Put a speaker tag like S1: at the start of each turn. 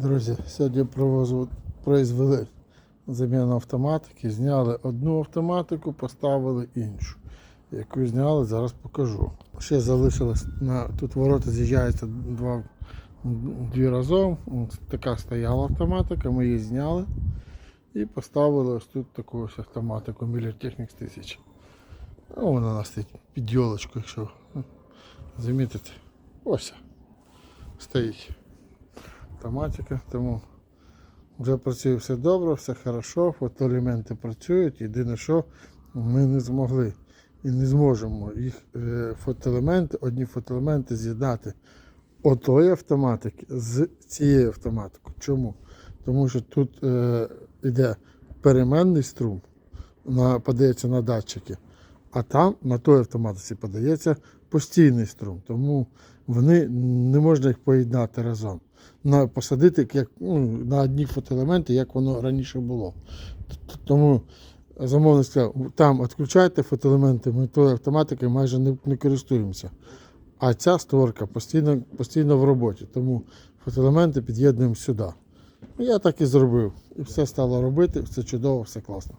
S1: Друзі, сьогодні провозу- произвели заміну автоматики, зняли одну автоматику, поставили іншу. Яку зняли, зараз покажу. Ще залишилось на тут ворота з'їжджаються два дві разом. Така стояла автоматика, ми її зняли і поставили ось тут таку ось автоматику Miller Technics 1000. Ну, вона у нас стоїть під йолочкою, якщо замітите. Ось стоїть автоматика, тому вже працює все добре, все хорошо, фотоелементи працюють. Єдине, що ми не змогли і не зможемо їх е, фотоелементи, одні фотоелементи з'єднати отої автоматики з цією автоматикою. Чому? Тому що тут е, йде переменний струм, на, подається на датчики, а там на той автоматиці подається постійний струм. Тому вони не можна їх поєднати разом. На, посадити як, ну, на одні фотоелементи, як воно раніше було. Тому замовник сказав, там відключайте фотоелементи, ми тою автоматикою майже не, не користуємося. А ця створка постійно, постійно в роботі, тому фотоелементи під'єднуємо сюди. Я так і зробив. І все стало робити, все чудово, все класно.